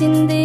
vaktinde